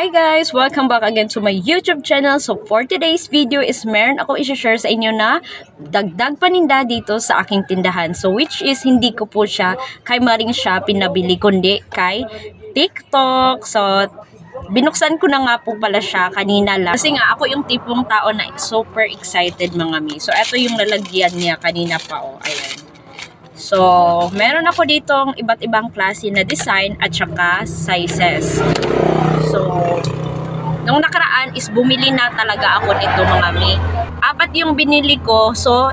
Hi guys! Welcome back again to my YouTube channel. So for today's video is meron ako isi-share sa inyo na dagdag paninda dito sa aking tindahan. So which is hindi ko po siya kay Maring siya pinabili kundi kay TikTok. So binuksan ko na nga po pala siya kanina lang. Kasi nga ako yung tipong tao na super excited mga mi. So ito yung lalagyan niya kanina pa oh. Ayan. So, meron ako ditong iba't ibang klase na design at saka sizes. So, nung nakaraan is bumili na talaga ako nito mga mi. Apat yung binili ko. So,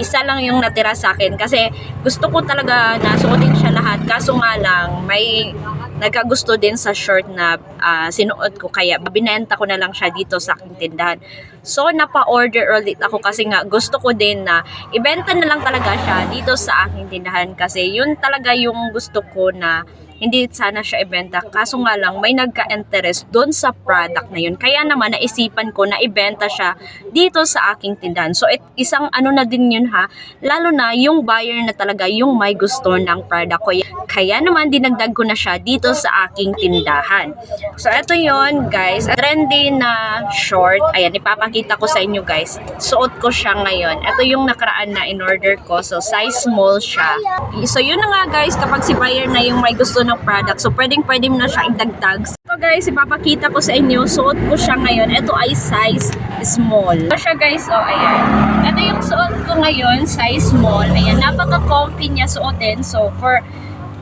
isa lang yung natira sa akin kasi gusto ko talaga na suotin siya lahat. Kaso nga lang, may nagkagusto din sa short na ah, sinuot ko kaya binenta ko na lang siya dito sa aking tindahan. So napa-order ulit ako kasi nga gusto ko din na ibenta na lang talaga siya dito sa aking tindahan kasi yun talaga yung gusto ko na hindi sana siya ibenta. Kaso nga lang, may nagka-interest doon sa product na yun. Kaya naman, naisipan ko na ibenta siya dito sa aking tindahan. So, it, isang ano na din yun ha, lalo na yung buyer na talaga yung may gusto ng product ko. Kaya naman, dinagdag ko na siya dito sa aking tindahan. So, ito yon guys. Trendy na short. Ayan, ipapakita ko sa inyo guys. Suot ko siya ngayon. Ito yung nakaraan na in-order ko. So, size small siya. So, yun na nga guys, kapag si buyer na yung may gusto ng product, so pwedeng pwede mo na siya idagdag. So guys, ipapakita ko sa inyo, suot ko siya ngayon. Ito ay size small. Ito siya guys, oh ayan. Ito yung suot ko ngayon, size small. Ayan, napaka-comfy niya suotin. So, for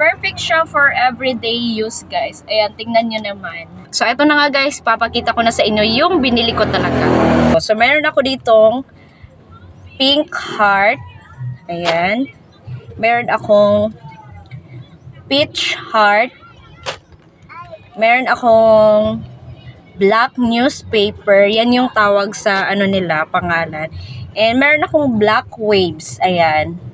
perfect siya for everyday use guys. Ayan, tingnan nyo naman. So, ito na nga guys, papakita ko na sa inyo yung binili ko talaga. So, meron ako ditong pink heart. Ayan. Meron akong peach heart. Meron akong black newspaper. Yan yung tawag sa ano nila, pangalan. And meron akong black waves. Ayan.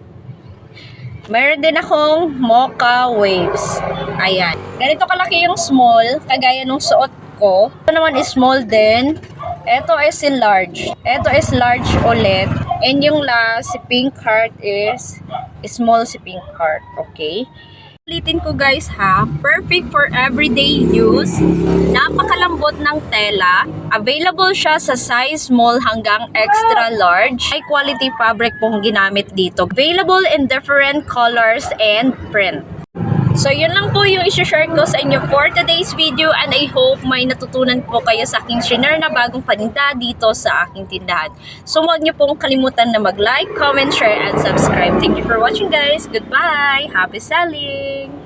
Meron din akong mocha waves. Ayan. Ganito kalaki yung small, kagaya nung suot ko. Ito naman is small din. Ito is si large. Ito is large ulit. And yung last, si pink heart is small si pink heart. Okay? Ulitin ko guys ha, perfect for everyday use. Napakalambot ng tela. Available siya sa size small hanggang extra large. High quality fabric pong ginamit dito. Available in different colors and print. So, yun lang po yung isi-share ko sa inyo for today's video and I hope may natutunan po kayo sa aking share na bagong paninda dito sa aking tindahan. So, huwag niyo pong kalimutan na mag-like, comment, share, and subscribe. Thank you for watching guys. Goodbye! Happy selling!